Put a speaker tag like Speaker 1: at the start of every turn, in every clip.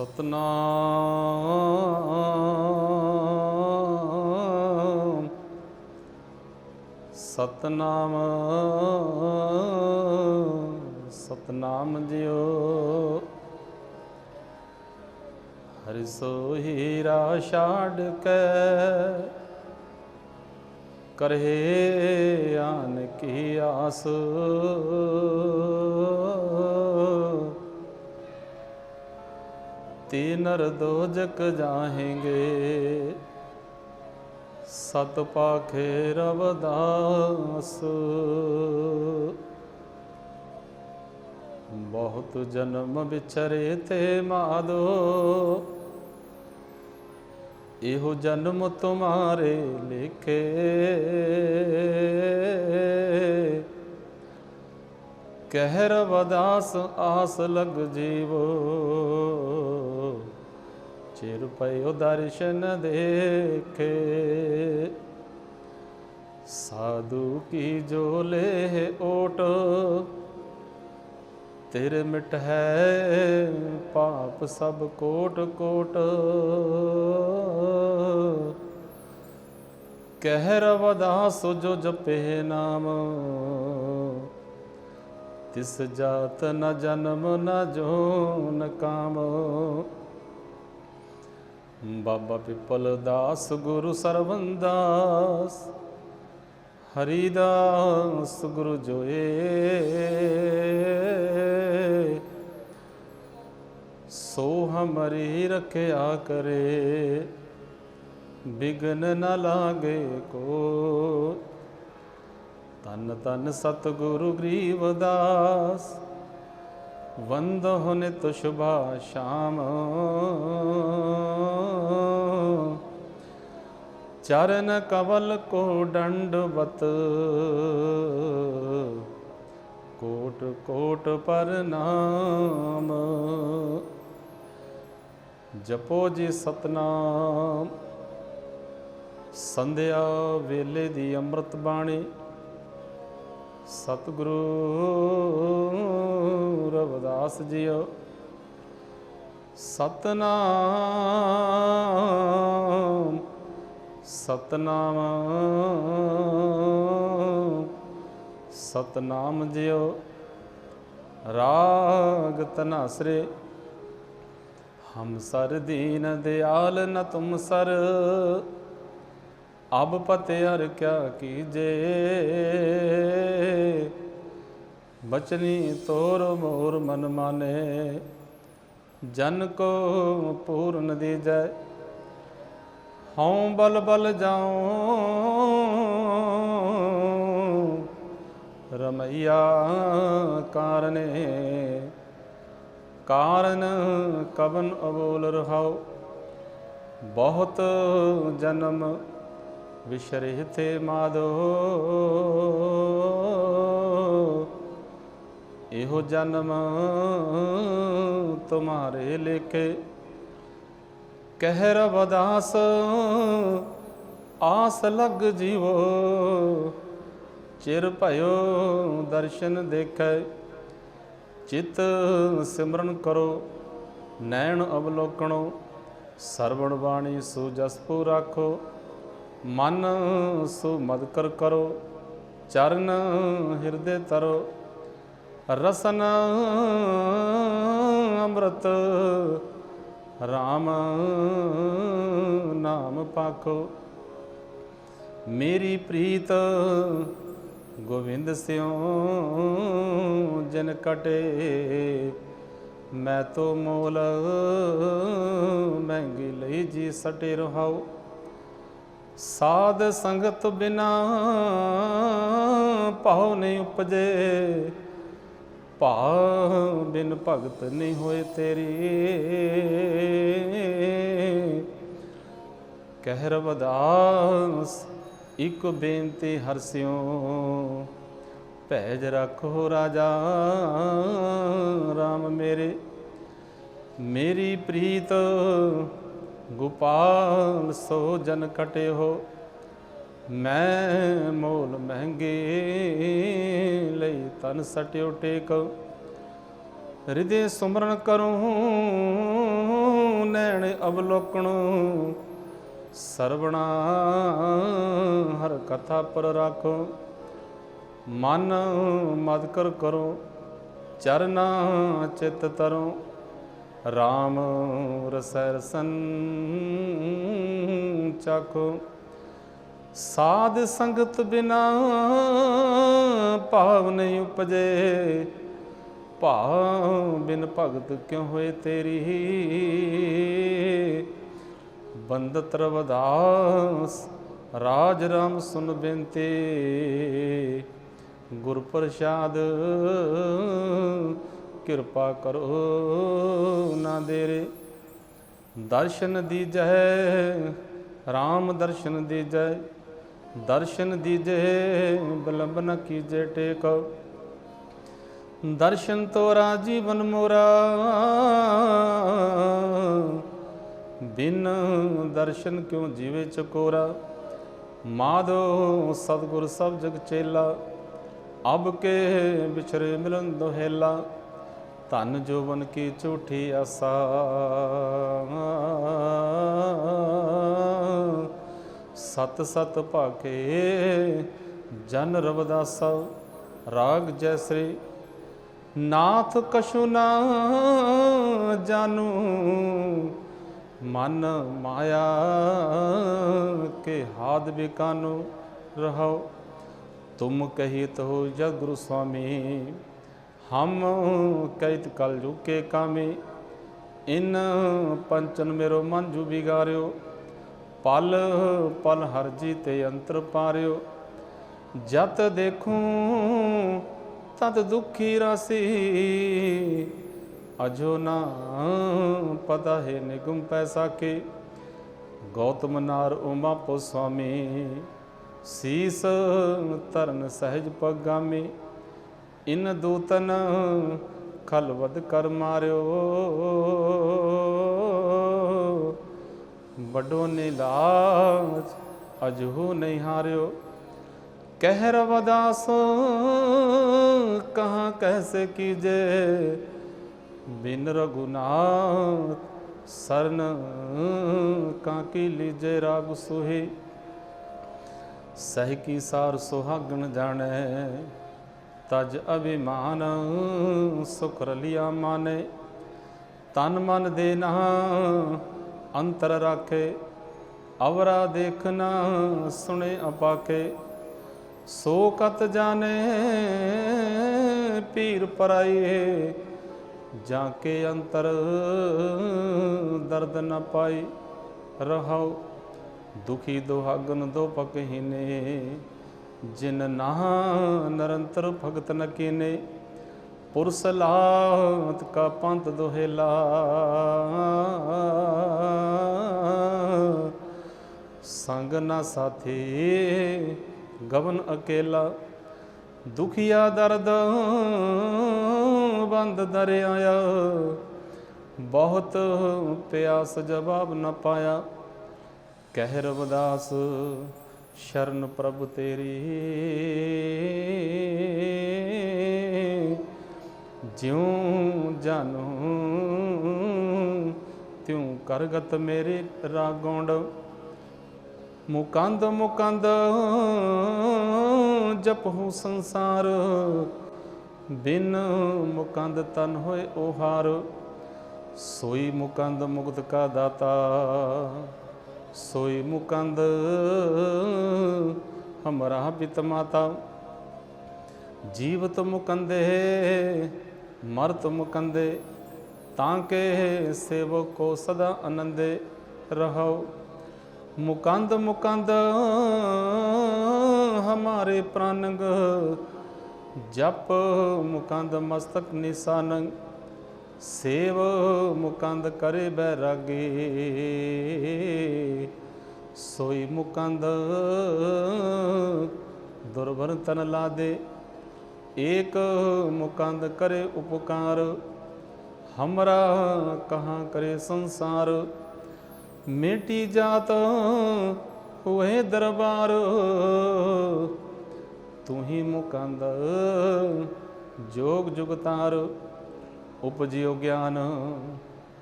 Speaker 1: ਸਤਨਾਮ। ਸਤਨਾਮ ਸਤਨਾਮ ਜਿਉ। ਹਰਿ ਸੋ ਹੀਰਾ ਛਾੜ ਕੇ ਕਰਹਿ ਆਨ ਕੀ ਆਸ। ਤੀਨਰ ਦੋਜਕ ਜਾਹੇਂਗੇ। ਸਤ ਪਾਖੇ ਰਵਦਾਸ। ਬਹੁਤ ਜਨਮ ਵਿਚਰੇ ਤੇ ਮਾਦੋ। ਇਹੋ ਜਨਮ ਤੁਮਾਰੇ ਲਿਖੇ। ਕਹਿ ਰਵਦਾਸ ਆਸ ਲਗ ਜੀਵੋ। ਚਿਰ ਪਇਓ ਦਰਸ਼ਨ ਦੇਖੇ। ਸਾਧੂ ਕੀ ਜੋ ਲੇ ਓਟ, ਤੇਰੇ ਮਿਟ ਹੈ ਪਾਪ ਸਭ ਕੋਟ ਕੋਟ। ਕਹਿ ਰਵਦਾਸ ਜੋ ਜਪੇ ਨਾਮ, ਤਿਸ ਜਾਤ ਨ ਜਨਮ ਨ ਜੋਨ ਕਾਮ। ਬਾਬਾ ਪਿਪਲ ਦਾਸ, ਗੁਰੂ ਸਰਵੰਦਾਸ, ਹਰੀਦਾਸ ਗੁਰੂ ਜੋਏ। ਸੋ ਹਮਰੀ ਰਖਿਆ ਕਰੇ, ਬਿਗਨ ਨ ਲਾਗੇ ਕੋ ਤਨ ਤਨ ਸਤਿਗੁਰੂ ਵੰਦ ਵੰਦਹੁ ਨਿਤ ਸ਼ੁਭਾ ਸ਼ਾਮ। ਚਰਨ ਕਵਲ ਕੋ ਦੰਡਵਤ ਕੋਟ ਕੋਟ ਪ੍ਰਨਾਮ ਜਪੋ ਜੀ ਸਤਨਾਮ। ਸੰਧਿਆ ਵੇਲੇ ਦੀ ਅੰਮ੍ਰਿਤ ਬਾਣੀ। ਸਤਿਗੁਰੂ ਰਵਿਦਾਸ ਜੀਓ। ਸਤਨਾਮ। ਸਤਨਾਮ ਸਤਨਾਮ ਜਿਉ ਰਾਗ ਤਨਾਸਰੇ ਹਮ ਸਰ ਦੀਨ ਦਿਆਲ ਨ ਤੁਮ ਸਰ, ਅਬ ਪਤੇ ਹਰ ਕਿਆ ਕੀਜੇ। ਬਚਨੀ ਤੋਰ ਮੋਰ ਮਨ ਮਾਨੇ, ਜਨ ਕੋ ਪੂਰਨ ਦੀ ਦੀਜੈ। ਹਉ ਬਲ ਬਲ ਜਾਉ। ਰਮਈਆ ਕਾਰਨੇ ਕਾਰਨ ਕਵਨ ਅਬੋਲ ਰਹਾਉ। ਬਹੁਤ ਜਨਮ ਵਿਸ਼ਰੇ ਤੇ ਮਾਦੋ। ਇਹੋ ਜਨਮ ਤੁਮਾਰੇ ਲੇਖੇ। ਕਹਿ ਰਵਦਾਸ ਆਸ ਲਗ ਜੀਵੋ। ਚਿਰ ਭਇਓ ਦਰਸ਼ਨ ਦੇਖੈ, ਚਿਤ ਸਿਮਰਨ ਕਰੋ, ਨੈਣ ਅਵਲੋਕਣੋ। ਸਰਵਣ ਬਾਣੀ ਸੋ ਜਸਪੂ ਰਾਖੋ, ਮਨ ਸੋ ਮਦ ਕਰੋ, ਚਰਨ ਹਿਰਦੇ ਤਰੋ। ਰਸਨ ਅੰਮ੍ਰਿਤ RAM ਨਾਮ ਪਾਖੋ। ਮੇਰੀ ਪ੍ਰੀਤ ਗੋਵਿੰਦ ਸਿਉ ਜਨ ਕਟੇ। ਮੈਂ ਤੋ ਮੋਲ ਮਹਿੰਗੀ ਲਈ ਜੀ ਸਟੇ ਰਹਾਉ। ਸਾਧ ਸੰਗਤ ਬਿਨਾ ਭਾਉ ਨਹੀਂ ਉਪਜੇ। ਭਾ ਬਿਨ ਭਗਤ ਨਹੀਂ ਹੋਏ ਤੇਰੀ। ਕਹਿ ਰਵਦਾਸ ਇੱਕ ਬੇਨਤੀ ਹਰਸਿਓ ਭੈਜ ਰੱਖੋ ਰਾਜਾ RAM ਮੇਰੇ। ਮੇਰੀ ਪ੍ਰੀਤ, ਗੋਪਾਲ ਸੋ ਜਨ ਕਟੇ ਹੋ ਮੈਂ ਮੋਲ ਮਹਿੰਗੇ ਲਈ ਤਨ ਸਟਿਓ ਟੇਕ। ਹਿਰਦੇ ਸਿਮਰਨ ਕਰੂੰ, ਨੈਣ ਅਵਲੋਕਣ। ਸਰਵਣਾ ਹਰ ਕਥਾ ਪਰ ਰੱਖੋ। ਮਨ ਮਦ ਕਰ ਕਰੋ ਚਰਨਾ ਚਿਤ ਤਰੋ। RAM ਰਸੈ ਰਸਨ ਚਾਖੋ ਸਾਧ ਸੰਗਤ ਬਿਨਾ ਭਾਵ ਨਹੀਂ ਉਪਜੇ। ਭਾਵ ਬਿਨ ਭਗਤ ਕਿਉ ਹੋਏ ਤੇਰੀ? ਬੰਦਤ ਰਵਦਾਸ, ਰਾਜ ਰਾਮ ਸੁਨ ਬੇਨਤੀ। ਗੁਰ ਪ੍ਰਸਾਦ ਕਿਰਪਾ ਕਰੋ ਨਾ ਦੇਰੇ। ਦਰਸ਼ਨ ਦੀਜੈ RAM ਦਰਸ਼ਨ ਦੀਜੈ ਦਰਸ਼ਨ ਦੀਜੈ, ਬਿਲੰਬ ਨ ਕੀਜੈ ਟੇਕ। ਦਰਸ਼ਨ ਤੋਰਾ ਜੀਵਨ ਮੋਰਾ। ਬਿਨ ਦਰਸ਼ਨ ਕਿਉ ਜੀਵੇ ਚਕੋਰਾ? ਮਾਧੋ ਸਤਗੁਰ ਸਭ ਜਗ ਚੇਲਾ। ਅਬ ਕੇ ਵਿਛਰੇ ਮਿਲਨ ਦੁਹੇਲਾ। ਧਨ ਜੋਵਨ ਕੀ ਝੂਠੀ ਆਸਾ। ਸਤ ਸਤ ਭਾਕੇ ਜਨ ਰਵਦਾਸਾ, ਰਾਗ ਜੈਸਰੀ। ਨਾਥ ਕਛੁ ਨਾ ਜਾਨੂ ਮਨ ਮਾਇਆ ਕੇ ਹਾਦ ਬਿਕਾਨੂ ਰਹੋ ਤੁਮ ਕਹੀਤ ਹੋ ਜਗ ਗੁਰੂ ਸੁਆਮੀ ਹਮ ਕਹਿਤ ਕਲ ਜੁਕੇ ਕਾਮੇ। ਇਨ ਪੰਚਨ ਮੇਰੋ ਮਨ ਜੂ ਬਿਗਾਰਿਓ ਪਲ ਪਲ ਹਰਜੀ ਤੇ ਅੰਤਰ ਪਾਰਿਓ। ਜਤ ਦੇਖੂੰ ਤਤ ਦੁਖੀ ਰਸੀ। ਅਜੋ ਨਾ ਪਤਾ ਹੈ ਨਿਗਮ ਪੈਸਾ ਕੇ। ਗੌਤਮ ਨਾਰ ਉਮਾ ਪੋ ਸੁਆਮੀ ਸੀਸ ਤਰਨ ਸਹਿਜ ਪਗਾਮੀ। ਇਨ ਦੂਤਨ ਖਲਵਦ ਕਰ ਮਾਰਿਓ। ਵੱਡੋ ਨਿਲਾਜ ਅਜਹੂ ਨਹੀਂ ਹਾਰਿਓ। ਕਹਿ ਰਵਦਾਸ ਕਹਾਂ ਕੈਸੇ ਕੀਜੇ? ਬਿਨ ਰਗੁਨਾਥ ਸਰਨ, ਕਾਂ ਕੀ ਲੀਜੇ ਰਾਗ ਸੁਹੀ? ਸਹਿ ਕੀ ਸਾਰ ਸੁਹਾਗਣ ਜਾਣੈ, ਤਜ ਅਭਿਮਾਨ ਸੁਖ ਰਲਿਆ ਮਾਨੇ। ਤਨ ਮਨ ਦੇ ਨਾ ਅੰਤਰ ਰਾਖੇ, ਅਵਰਾ ਦੇਖਣਾ ਸੁਣੇ ਅਪਾਕੇ ਸੋ ਕਤ ਜਾਣੇ ਪੀਰ ਪਰਾਈ ਜਾ ਕੇ ਅੰਤਰ ਦਰਦ ਨ ਪਾਈ ਰਹਾਉ ਦੁਖੀ ਦੁਹਾਗਨ ਦੋ ਪਕਹੀਨੇ ਜਿਨ ਨਾ ਨਿਰੰਤਰ ਭਗਤ ਨ ਕੀਨੇ। ਪੁਰਸ ਲਾਤ ਕਾ ਪੰਤ ਦੋਹੇਲਾ। ਸੰਗ ਨਾ ਸਾਥੀ, ਗਵਨ ਅਕੇਲਾ। ਦੁਖੀਆ ਦਰਦ ਬੰਦ ਦਰਿਆ ਬਹੁਤ ਪਿਆਸ ਜਵਾਬ ਨਾ ਪਾਇਆ। ਕਹਿ ਰਵਦਾਸ, ਸ਼ਰਨ ਪ੍ਰਭ ਤੇਰੀ। ਜਿਉ ਜਾਨੂ, ਤਿਉ ਕਰਗਤ ਮੇਰੇ ਰਾਗੋਂਡ। ਮੁਕੰਦ ਮੁਕੰਦ, ਜਪਹੁ ਸੰਸਾਰ। ਬਿਨ ਮੁਕੰਦ ਤਨ ਹੋਏ ਓਹਾਰ ਸੋਈ ਮੁਕੰਦ ਮੁਕਤ ਕਾ ਦਾਤਾ। ਸੋਈ ਮੁਕੰਦ ਹਮਰਾ ਪਿਤ ਮਾਤਾ। ਜੀਵਤ ਮੁਕੰਦੇ ਮਰਤ ਮੁਕੰਦੇ, ਤਾਂ ਕੇ ਸੇਵਕ ਕੋ ਸਦਾ ਆਨੰਦੇ ਰਹੋ। ਮੁਕੰਦ ਮੁਕੰਦ, ਹਮਾਰੇ ਪ੍ਰਾਨੰਗ ਜਪ ਮੁਕੰਦ ਮਸਤਕ ਨਿਸਾਨੰ, ਸੇਵ ਮੁਕੰਦ ਕਰੇ ਬੈਰਾਗੇ। ਸੋਈ ਮੁਕੰਦ ਦੁਰਵਰ ਤਨ ਲਾਦੇ ਏਕ ਮੁਕੰਦ ਕਰੇ ਉਪਕਾਰ, ਹਮਰਾ ਕਹਾਂ ਕਰੇ ਸੰਸਾਰ। ਮੇਟੀ ਜਾਤ ਹੋਏ ਦਰਬਾਰ, ਤੂੰ ਹੀ ਮੁਕੰਦ ਜੋਗ ਜੁਗਤਾਰ। ਉਪਜਿਓ ਗਿਆਨ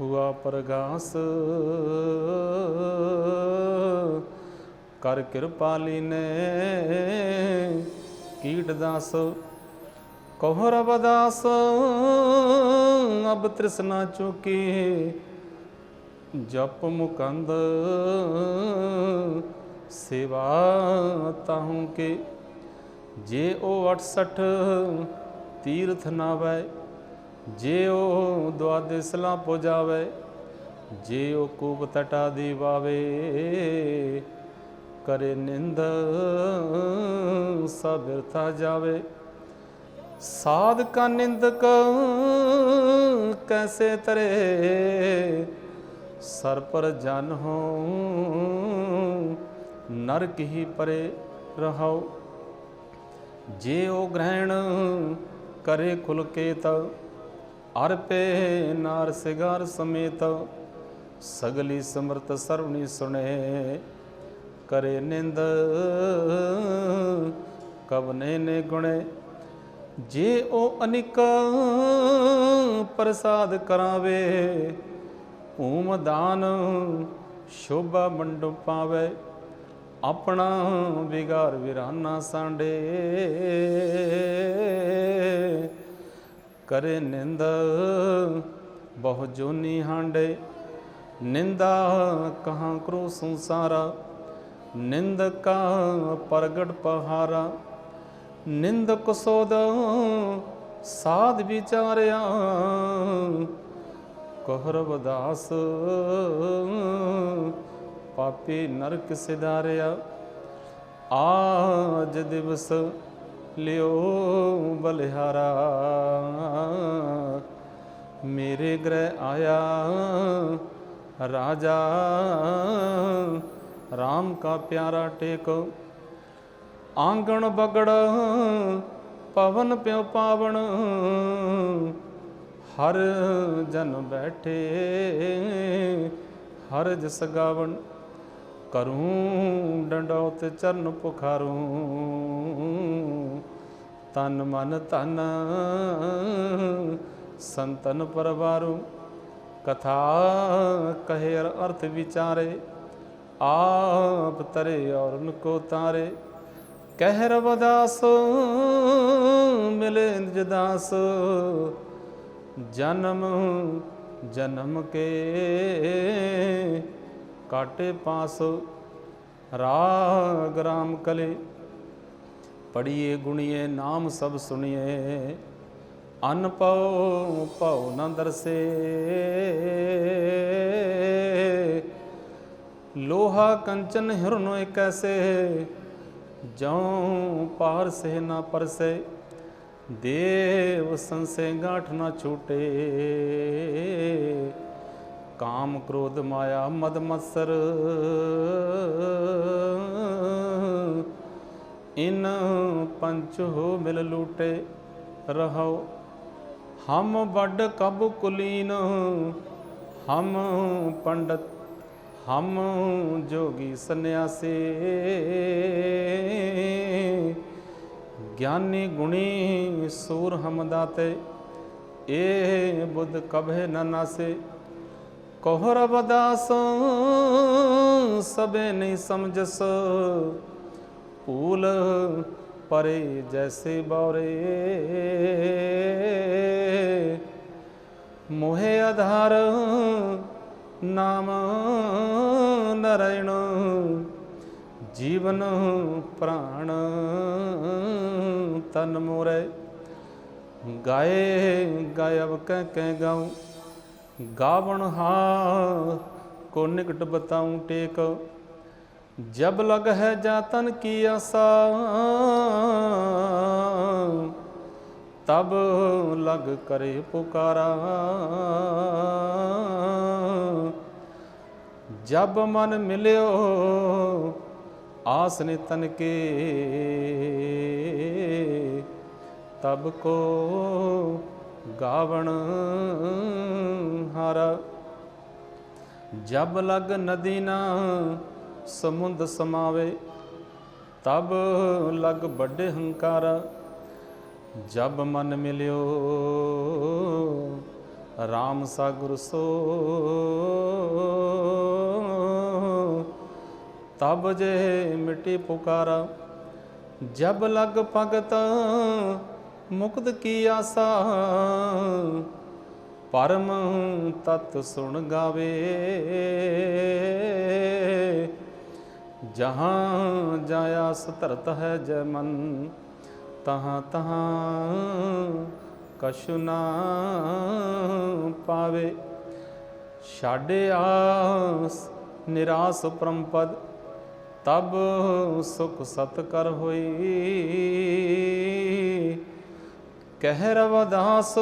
Speaker 1: ਹੁਆ ਪ੍ਰਗਾਸ। ਕਰ ਕਿਰਪਾਲੀ ਨੇ ਕੀਟ ਦਾਸ। ਕਹੋ ਰਬ ਦਾਸ ਅਬ ਤ੍ਰਿਸ਼ਨਾ ਚੁਕੀ। ਜਪ ਮੁਕੰਦ, ਸੇਵਾ ਤਾਹੂ ਕੇ। ਜੇ ਉਹ 68 ਤੀਰਥ ਨਾਵੈ, ਜੇ ਉਹ ਦੁਆਦੇ ਸਲਾ ਪੋ ਜਾਵੇ ਜੇ ਉਹ ਕੂਪ ਤਟਾ ਦੀ ਵਾਵੇ ਕਰੇ ਨਿੰਦ ਸਭ ਬਿਰਥਾ ਜਾਵੇ। ਸਾਧ ਕਾ ਨਿੰਦਕ ਕੈਸੇ ਤਰੇ? ਸਰ ਪਰ ਜਨ ਹੋ ਨਰਕ ਹੀ ਪਰੇ ਰਹਾਓ ਜੇ ਉਹ ਗ੍ਰਹਿਣ ਕਰੇ ਖੁਲ ਕੇ ਤ ਅਰਪੇ ਨਾਰ ਸਿਗਾਰ ਸਮੇਤ, ਸਗਲੀ ਸਮਰਤ ਸਰਵਣੀ ਸੁਣੇ। ਕਰੇ ਨਿੰਦ, ਕਬ ਕਵਨੇ ਨੇ ਗੁਣੇ ਜੇ ਉਹ ਅਨਿਕ ਪ੍ਰਸਾਦ ਕਰਾਵੇ, ਊਮ ਦਾਨ ਸ਼ੋਭਾ ਮੰਡਪ ਪਾਵੇ, ਆਪਣਾ ਵਿਗਾਰ ਵਿਰਾਨਾ ਸਾਂਡੇ ਕਰੇ ਨਿੰਦ ਬਹੁ ਜੋਨੀ ਹਾਂਡੇ, ਨਿੰਦਾ ਕਹਾਂ ਕਰੋ ਸੰਸਾਰਾ, ਨਿੰਦ ਨਿੰਦਕਾ ਪ੍ਰਗਟ ਪਹਾਰਾ। ਨਿੰਦਕ ਸੋਦ ਸਾਧ ਵਿਚਾਰਿਆ। ਕਹਿਰ ਦਾਸ ਪਾਪੀ ਨਰਕ ਸਿਧਾਰਿਆ। ਆਜ ਦਿਵਸ ਲਿਓ ਬਲਿਹਾਰਾ। ਮੇਰੇ ਗ੍ਰਹਿ ਆਇਆ ਰਾਜਾ RAM ਕਾ ਪਿਆਰਾ ਟੇਕ। ਆਂਗਣ ਬਗੜ, ਪਵਨ ਪਿਉ ਪਾਵਣ। ਹਰ ਜਨ ਬੈਠੇ, ਹਰ ਜਸ ਗਾਵਣ। ਕਰੂੰ ਡੰਡੌਤ ਚਰਨ ਪੁਖਾਰੂ। ਤਨ ਮਨ ਤਨ ਸੰਤਨ ਪਰਵਾਰੂ। ਕਥਾ ਕਹੇ ਅਰਥ ਵਿਚਾਰੇ, ਆਪ ਤਰੇ ਔਰਨ ਕੋ ਤਾਰੇ। ਕਹਿ ਰਵਦਾਸ ਮਿਲੇ ਨਿਜ ਦਾਸ। ਜਨਮ ਜਨਮ ਕੇ ਕਾਟੇ ਪਾਸ, ਰਾਗ ਰਾਮ ਕਲੇ। ਪੜੀਏ ਗੁਣੀਏ, ਨਾਮ ਸਭ ਸੁਣੀਏ। ਅਨ ਪਉ ਪਉ ਨ ਦਰਸੇ। ਲੋਹਾ ਕੰਚਨ ਹਿਰਨੋ ਕੈਸੇ ਜਉ ਪਾਰ ਸੇ ਨਾ ਪਰਸੇ, ਦੇਵ ਸੰਸੇ ਗਾਠ ਨਾ ਛੂਟੇ। ਕਾਮ ਕ੍ਰੋਧ ਮਾਇਆ ਮਦ ਮਤਸਰ ਇਨ ਪੰਚ ਹੋ ਮਿਲ ਲੂਟੇ ਰਹੋ ਹਮ ਵੱਡ ਕਬ ਕੁਲੀਨ, ਹਮ ਪੰਡਤ ਹਮ ਜੋਗੀ ਸੰਨਿਆਸੀ, ਗਿਆਨੀ ਗੁਣੀ ਸੂਰ ਹਮ ਏ ਬੁੱਧ ਕਭੇ ਨ ਨਾਸੇ। ਕੋਹਰ ਬਦਾਸ ਸਬੇ ਨਹੀਂ ਸਮਝਸ। ਭੂਲ ਪਰੇ ਜੈਸੇ ਬੌਰੇ। ਮੋਹਿ ਆਧਾਰ ਨਾਮ ਨਰੈਣ ਜੀਵਨ ਪ੍ਰਾਣ ਤਨ ਮੋਰੇ। ਗਾਏ ਗਾਇਬ ਕਹਿ ਕਹਿ ਗਾਉ, ਗਾਵਣ ਹਾ, ਕੋ ਨਿਕਟ ਬਤਾਉ ਟੇਕ। ਜਬ ਲਗ ਹੈ ਜਾਤਨ ਕੀ ਆਸਾ ਤਬ ਲਗ ਕਰੇ ਪੁਕਾਰਾ। ਜਬ ਮਨ ਮਿਲਿਓ ਆਸ ਨੇ ਤਨ ਕੇ। ਤਬ ਕੋ ਗਾਵਣ ਹਾਰਾ। ਜਬ ਲਗ ਨਦੀ ਨਾ ਸਮੁੰਦ ਸਮਾਵੇ, ਤਬ ਲਗ ਵੱਡੇ ਹੰਕਾਰ। ਜਬ ਮਨ ਮਿਲਿਓ RAM ਸਾਗੁਰ ਸੋ। ਤਬ ਜੇ ਮਿਟੀ ਪੁਕਾਰਾ, ਜਬ ਲਗ ਭਗਤ, ਮੁਕਤ ਕੀ ਆਸਾ। ਪਰਮ ਤਤ ਸੁਣ ਗਾਵੇ। ਜਹਾਂ ਜਾਇਆ ਸਤਰਤ ਹੈ ਜੈ ਮਨ ਤਹਾਂ ਤਹਾਂ ਕਛੁ ਨਾ ਪਾਵੇ। ਛਾੜੇ ਆਸ ਨਿਰਾਸ ਪਰਮਪਦ, ਤਬ ਸੁਖ ਸਤ ਕਰ ਹੋਈ। ਕਹਿ ਰਵਦਾਸ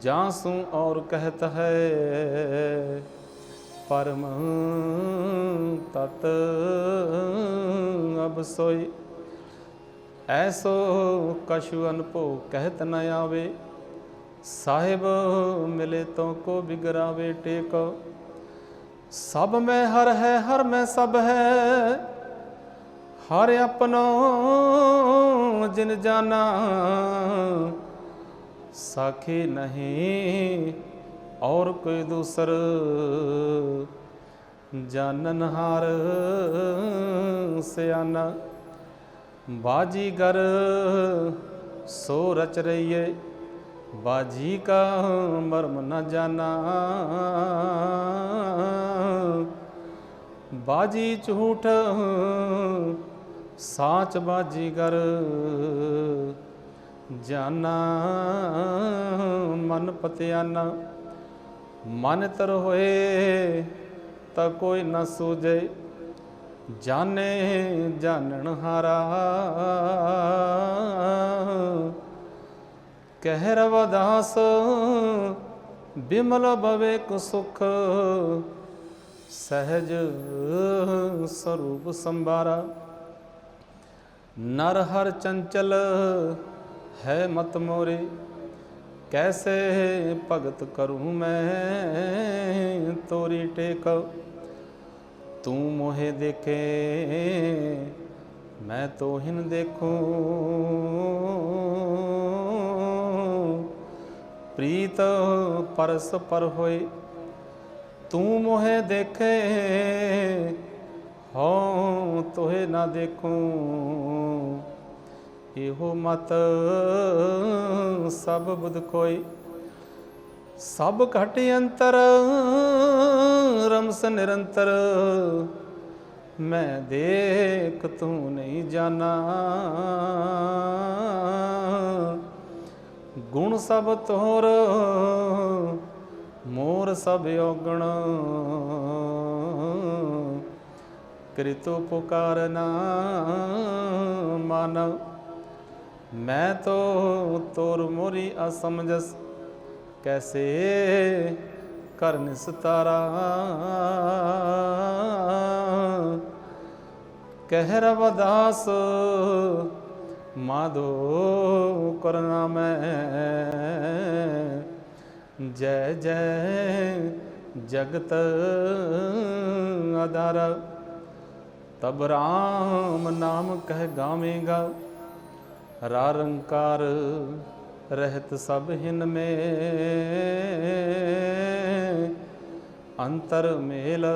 Speaker 1: ਜਾਸੂ ਔਰ ਕਹਤ ਹੈ, ਪਰਮ ਤਤ ਅਬ ਸੋਈ। ਐਸੋ ਕਛੁ ਅਨਭੋ ਕਹਿਤ ਨ ਆਵੇ। ਸਾਹਿਬ ਮਿਲੇ ਤੋ ਕੋ ਬਿਗਰਾਵੇ ਟੇਕ। ਸਭ ਮੈਂ ਹਰ ਹੈ, ਹਰ ਮੈਂ ਸਭ ਹੈ। ਹਰ ਆਪਣੋ ਜਿਨ ਜਾਣਾ। ਸਾਖੀ ਨਹੀਂ ਔਰ ਕੋਈ ਦੂਸਰ ਜਾਣਨ ਹਾਰ ਸਿਆਣਾ। ਬਾਜੀਗਰ ਸੋ ਰਚ ਰਹੀਏ, ਬਾਜੀ ਕਾ ਮਰਮ ਨ ਜਾਣਾ। ਬਾਜੀ ਝੂਠ, ਸਾਚ ਬਾਜੀਗਰ ਜਾਨਾ ਮਨ ਪਤਿਆਨਾ, ਮਨ ਤਰ ਹੋਏ ਤਾਂ ਕੋਈ ਨਾ ਸੂਝੇ। ਜਾਣੇ ਜਾਣਨ ਹਾਰਾ। ਕਹਿ ਰਵਦਾਸ ਬਿਮਲ ਬਵੇਕ ਸੁਖ। ਸਹਿਜ ਸਰੂਪ ਸੰਭਾਰਾ। ਨਰ ਹਰ ਚੰਚਲ ਹੈ ਮਤ ਮੋਰੇ। ਕੈਸੇ ਭਗਤ ਕਰੂੰ ਮੈਂ ਤੋਰੀ ਟੇਕ। ਤੂੰ ਮੋਹਿ ਦੇਖੇ, ਮੈਂ ਤੋਹਿਨ ਦੇਖੂੰ। ਪ੍ਰੀਤ ਪਰਸ ਪਰ ਹੋਏ, ਤੂੰ ਮੋਹਿ ਦੇਖੇ, ਹਉ ਤੋਹਿ ਨਾ ਦੇਖੂੰ। ਇਹੋ ਮਤ ਸਭ ਬੁਧ ਕੋਈ ਸਭ ਘਟ ਅੰਤਰ ਰਮਸ ਨਿਰੰਤਰ, ਮੈਂ ਦੇਖ ਤੂੰ ਨਹੀਂ ਜਾਣਾ। ਗੁਣ ਸਭ ਤੋਰ, ਮੋਰ ਸਭ ਔਗਣ। ਕ੍ਰਿਤੋ ਪੁਕਾਰਨਾ ਮਾਨਵ ਮੈਂ ਤੋ ਤੋਰ ਮੋਰੀ ਅਸਮਝਸ। ਕੈਸੇ ਕਰ ਨਿਸਤਾਰਾ ਕਹਿ ਰਵਦਾਸ ਮਾਧੋ ਕਰਨਾ ਮੈਂ। ਜੈ ਜੈ ਜਗਤ ਆਧਾਰ ਤਬ ਰਾਮ ਨਾਮ ਕਹਿ ਗਾਵੇਂਗਾ। ਰਾਰੰਕਾਰ ਰਹਿਤ ਸਭ ਹਿਨ ਮੇ। ਅੰਤਰ ਮੇਲ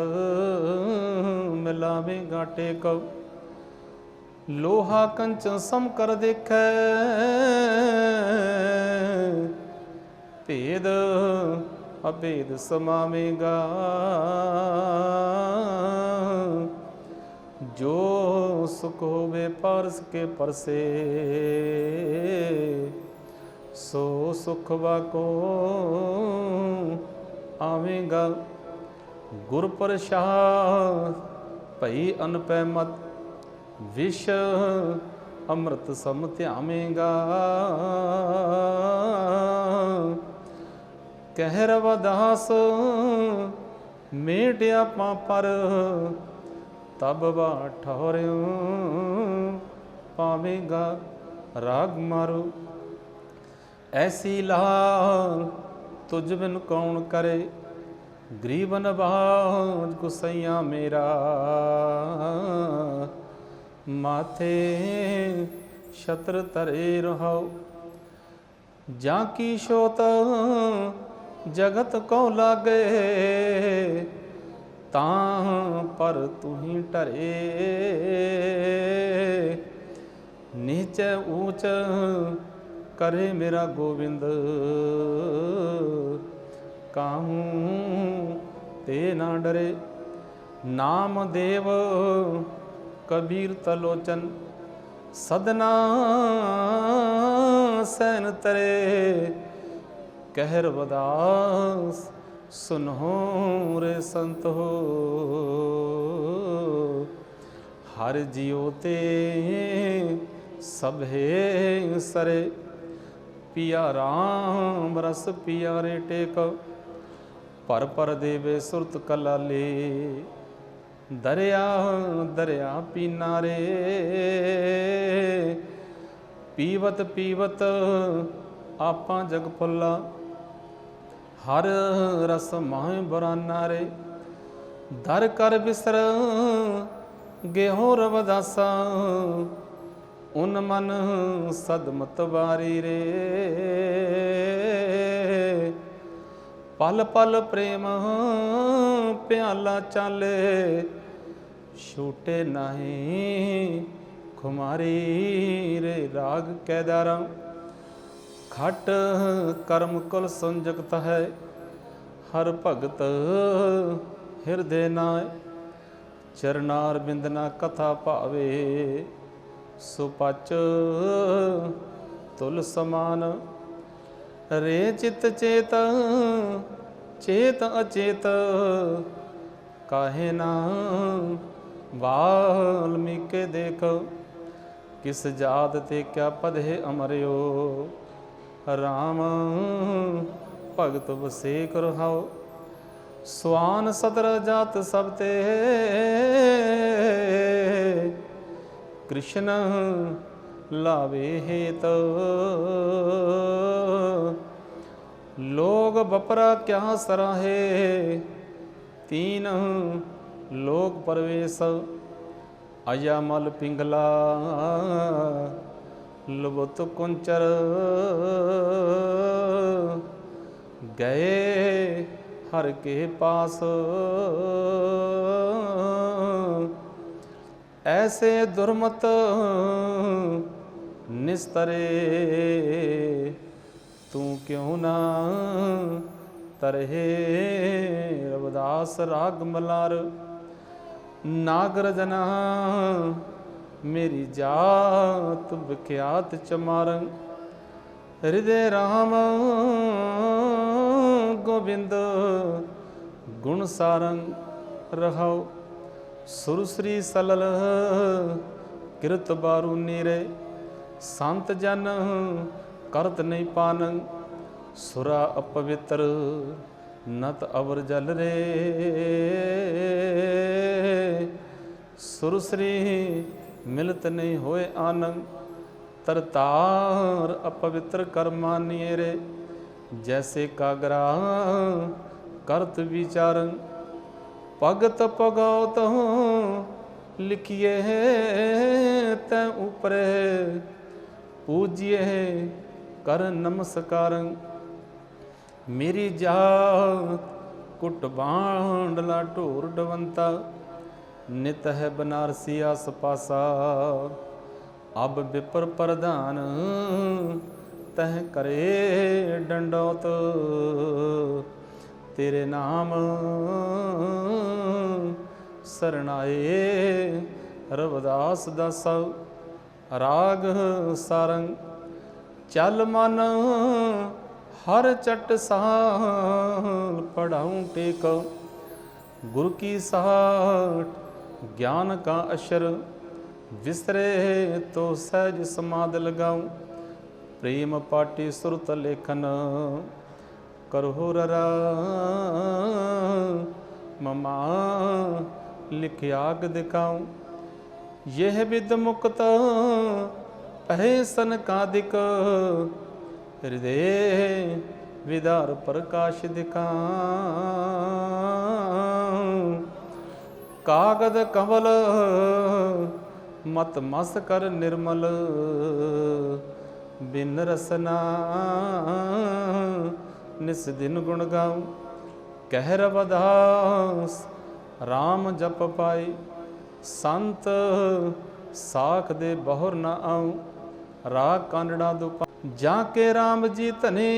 Speaker 1: ਮਿਲਾਵੇ ਗਾਟੇ ਕਉ। ਲੋਹਾ ਕੰਚਨ ਸਮ ਕਰ ਦੇਖੈ। ਭੇਦ ਅਭੇਦ ਸਮਾਵੇਗਾ ਜੋ ਸੁਖ ਹੋਵੇ ਪਰਸ ਕੇ ਪਰਸੇ। ਸੋ ਸੁਖ ਵਾਕੋ ਆਵੇਗਾ ਗੁਰ ਪ੍ਰਸਾਦ ਭਈ ਅਨਪੈ ਮਤ, ਵਿਸ਼ ਅੰਮ੍ਰਿਤ ਸਮ ਧਿਆਵੇਂਗਾ ਕਹਿ ਰਵਦਾਸ ਮੇਟਿਆ ਪਰ, ਤਬ ਵਾ ਠਹਰਿਓ ਪਾਵੇਂਗਾ ਰਾਗ ਮਾਰੂ। ਐਸੀ ਲਾਲ ਤੁਝ ਬਿਨ ਕੌਣ ਕਰੇ ਗਰੀਬਨ ਨਵਾਜ ਗੁਸਈਆ ਮੇਰਾ। ਮਾਥੇ ਛਤਰ ਤਰੇ ਰਹਾਉ ਜਾਂ ਕੀ ਸ਼ੋਤ ਜਗਤ ਕੋ ਲਾਗੇ, ਤਾਂ ਪਰ ਤੁਹੀ ਟਰੇ ਨੀਚ ਊਚ ਕਰੇ ਮੇਰਾ ਗੋਬਿੰਦ। ਕਾਹੂ ਤੇ ਨਾ ਡਰੇ। ਨਾਮ ਦੇਵ ਕਬੀਰ ਤਲੋਚਨ, ਸਦਨਾ ਸੈਨ ਤਰੇ। ਕਹਿਰ ਬਦਾਸ ਸੁਨੋ ਰੇ ਸੰਤ ਹੋ। ਹਰ ਜਿਉ ਤੇ ਸਭੇ ਸਰੇ। ਪਿਆ ਰਾਮ ਰਸ ਪਿਆਰੇ ਟੇਕ। ਪਰ ਪਰ ਦੇਵੇ ਸੁਰਤ ਕਲਾਲੇ। ਦਰਿਆ ਦਰਿਆ ਪੀਨਾਰੇ ਪੀਵਤ ਪੀਵਤ ਆਪਾਂ ਜਗ ਫੁੱਲਾ। ਹਰ ਰਸ ਮਾਹ ਬਰਾਨਾ ਰੇ। ਦਰ ਕਰ ਬਿਸਰ ਗੇਹੋ ਰਵਦਾਸਾ। ਉਨ ਮਨ ਸਦਮਤ ਵਾਰੀ ਰੇ। ਪਲ ਪਲ ਪ੍ਰੇਮ ਪਿਆਲਾ ਚਾਲੇ, ਛੂਟੇ ਨਹੀਂ ਖੁਮਾਰੀ ਰੇ ਰਾਗ ਕੈਦਾਰਾ। ਖਟ ਕਰਮ ਕੁਲ ਸੰਜਗਤ ਹੈ, ਹਰ ਭਗਤ ਹਿਰਦੇ ਨਾਇ ਚਰਨਾਰ ਬਿੰਦਨਾ ਕਥਾ ਭਾਵੇ ਸੁਪਚ ਤੁਲ ਸਮਾਨ। ਰੇ ਚਿਤ ਚੇਤ ਚੇਤ ਅਚੇਤ, ਕਾਹੇ ਨਾ ਵਾਲਮੀਕੇ ਦੇਖ। ਕਿਸ ਜਾਤ ਤੇ ਕਿਆ ਪਧੇ ਅਮਰਿਓ, ਰਾਮ ਭਗਤ ਵਸੇਕ ਰਹਾਓ। ਸਵਾਨ ਸਦਰ ਜਾਤ ਸਭ ਤੇ ਕ੍ਰਿਸ਼ਨ ਲਾਵੇ ਹੇਤ। ਲੋਗ ਬਪਰਾ ਕਿਆ ਸਰਾਹੇ, ਤੀਨ ਲੋਕ ਪਰਵੇਸ। ਅਯਾ ਮਲ ਪਿੰਗਲਾ, ਲੁਬਤ ਕੁੰਚਰ। ਗਏ ਹਰ ਕੇ ਪਾਸ। ਐਸੇ ਦੁਰਮਤ ਨਿਸਤਰੇ। ਤੂੰ ਕਿਉ ਨਾ ਤਰਹਿ? ਰਵਦਾਸ ਰਾਗ ਮਲਾਰ। ਨਾਗਰਜਨਾ, ਮੇਰੀ ਜਾਤ ਵਿਖਿਆਤ ਚਮਾਰੰ। ਹਿਰਦੇ ਰਾਮ, ਗੋਬਿੰਦ, ਗੁਣ ਸਾਰੰ ਸੁਰ ਸ਼੍ਰੀ ਸਲਲ ਕਿਰਤ ਬਾਰੂ ਨੀਰੇ, ਸੰਤ ਜਨ ਕਰਤ ਨਹੀਂ ਪਾਨੰ, ਸੁਰਾ ਅਪਵਿੱਤਰ ਨਤ ਅਵਰ ਜਲ ਰੇ। ਸੁਰ ਸ੍ਰੀ ਮਿਲਤ ਨਹੀਂ ਹੋਏ ਆਨੰਦ ਤਰਤਾਰ ਅਪਵਿੱਤਰ ਕਰਮਾਨੀਏ ਰੇ ਜੈਸੇ ਕਾਗਰਾ ਕਰਤ ਵਿਚਾਰੰ ਭਗਤ ਭਗਉਤ ਲਿਖੀਏ ਤੈ ਉਪਰੇ, ਪੂਜੀਏ ਕਰ ਨਮਸਕਾਰ। ਮੇਰੀ ਜਾਤ ਕੁੱਟ ਬਾਂਡਲਾ ਢੋਰ ਡਵੰਤਾ, ਨਿਤ ਹੈ ਬਨਾਰਸੀ ਆਸ ਪਾਸਾ। ਅਬ ਵਿਪਰ ਪ੍ਰਧਾਨ ਤਹ ਕਰੇ ਡੰਡੋਤ। ਤੇਰੇ ਨਾਮ ਸਰਣਾਏ। ਰਵਦਾਸ ਦਸ ਰਾਗ ਸਾਰੰਗ। ਚੱਲ ਮਨ ਹਰ ਚਟ ਸਾਲ ਪੜਾਉ ਟੇਕ। ਗੁਰ ਕੀ ਸਾਟ ਗਿਆਨ ਕਾ ਅਸ਼ਰ ਵਿਸਰੇ ਤੋ ਸਹਿਜ ਸਮਾਦ ਲਗਾਉ। ਪ੍ਰੇਮ ਪਾਟੀ ਸੁਰਤ ਲੇਖਨ ਕਰਹੁ ਰਰਾ ਮਮਾ ਲਿਖਿਆਗ ਦਿਖਾਉ। ਯਹ ਵਿਦ ਮੁਕਤ ਪਹਿ ਸਨ ਕਾਦਿਕ। ਹਿਰਦੇ ਵਿਦਾਰ ਪ੍ਰਕਾਸ਼ ਦਿਖਾ ਕਾਗਦ ਕਵਲ ਮਤ ਮਸ ਕਰ ਨਿਰਮਲ। ਬਿਨ ਰਸਨਾ ਨਿਸ ਦਿਨ ਗੁਣ ਗਾਉ ਕਹਿ ਰਵਦਾਸ RAM ਜਪ ਪਾਈ, ਸੰਤ ਸਾਖ ਦੇ ਬਹੁਰ ਨਾ ਆਉ, ਰਾਗ ਕਾਨੜਾ ਦੁਪਾ ਜਾ ਕੇ RAM ਜੀ ਧਨੇ,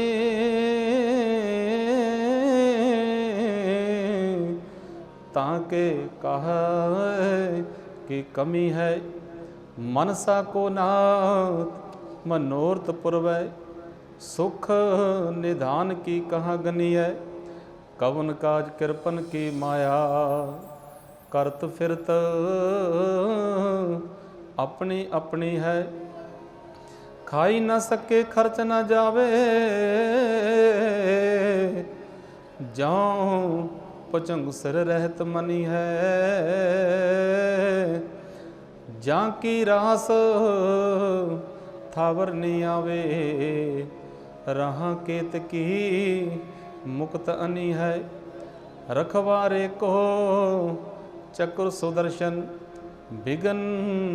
Speaker 1: ਤਾਂ ਕੇ ਕਹੈ ਕਿ ਕਮੀ ਹੈ, ਮਨਸਾ ਕੋ ਨਾਥ, ਮਨੋਰਥ ਪੁਰਵੈ। ਸੁਖ ਨਿਧਾਨ ਕੀ ਕਹਾ ਗਨੀਐ? ਕਵਨ ਕਾਜ ਕਿਰਪਨ ਕੀ ਮਾਇਆ? ਕਰਤ ਫਿਰਤ ਆਪਣੀ ਆਪਣੀ ਹੈ। ਖਾਈ ਨਾ ਸਕੇ ਖਰਚ ਨਾ ਜਾਵੇ। ਜਾਉ ਪਚੰਗ ਸਿਰ ਰਹਿਤ ਮਨੀ ਹੈ। ਜਾਂ ਕੀ ਰਾਸ ਥਾਵਰ ਨਹੀਂ ਆਵੇ। ਰਹਾ ਕੇਤ ਕੀ, ਮੁਕਤ ਅਨੀ ਹੈ। ਰਖਵਾਰੇ ਕੋ ਚਕੁਰ ਸੁਦਰਸ਼ਨ, ਬਿਗਨ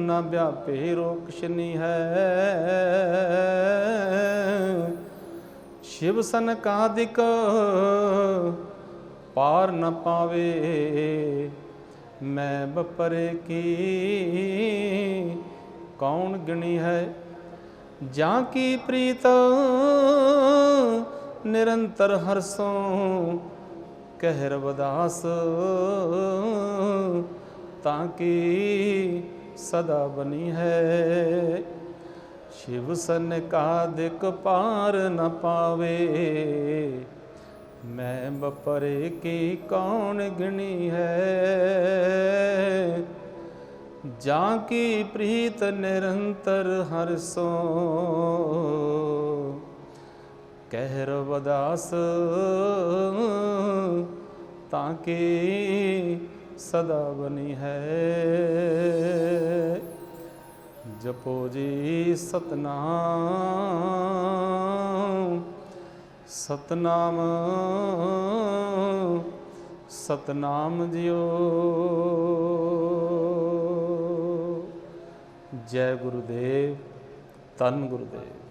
Speaker 1: ਨ ਵਿਆਪੇ ਰੋਕ ਹੈ। ਸ਼ਿਵ ਸਨ ਕਾਦਿਕ ਪਾਰ ਨ ਪਾਵੇ ਮੈਂ ਬਪਰੇ ਕੀ, ਕੌਣ ਗਿਣੀ ਹੈ। ਜਾਂ ਕੀ ਪ੍ਰੀਤ? ਨਿਰੰਤਰ ਹਰਸੋਂ ਕਹਿ ਰਵਦਾਸ ਤਾਂ ਕੀ ਸਦਾ ਬਣੀ ਹੈ? ਸ਼ਿਵ ਸਨ ਕਾਦਿਕ ਪਾਰ ਨ ਪਾਵੇ। ਮੈਂ ਬਪਰੇ ਕੀ ਕੌਣ ਗਿਣੀ ਹੈ? ਜਾਂ ਕੀ ਪ੍ਰੀਤ ਨਿਰੰਤਰ ਹਰ ਸੋ? ਕਹਿ ਰਵਦਾਸ ਤਾਂ ਕੀ ਸਦਾ ਬਣੀ ਹੈ? ਜਪੋ ਜੀ ਸਤਨਾਮ ਸਤਨਾਮ ਸਤਨਾਮ ਜਿਓ। ਜੈ ਗੁਰੂਦੇਵ ਧੰਨ ਗੁਰੂਦੇਵ।